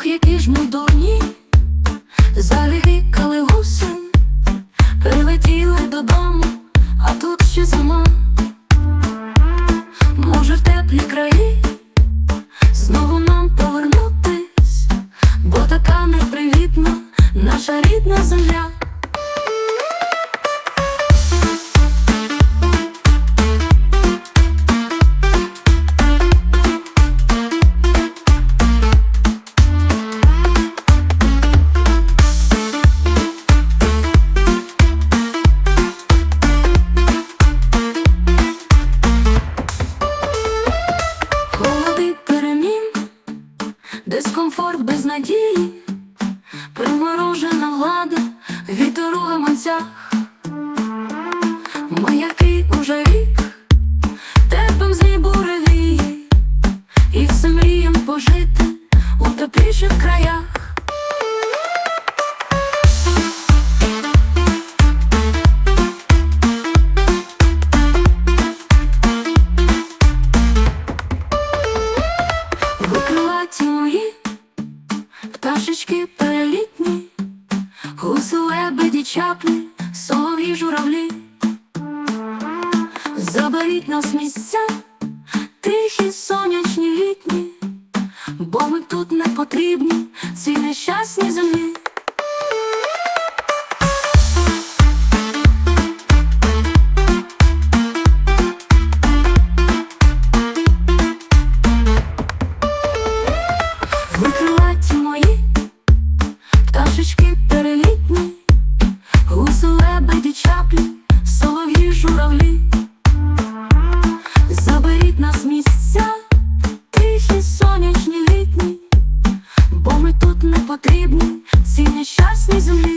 Ох, які ж ми дурні, коли гуси. комфорт без надії, приморожена влада вітеру гаманцях, маяки уже рік, тепом злі буревії, і все мріям пожити у тепліших краях. Пташечки перелітні, гуси, чаплі, солов'ї, журавлі. Заберіть нас місця, тихі, сонячні літні, бо ми тут не потрібні, цій нещасній землі. потрібні, всі нещасні землі.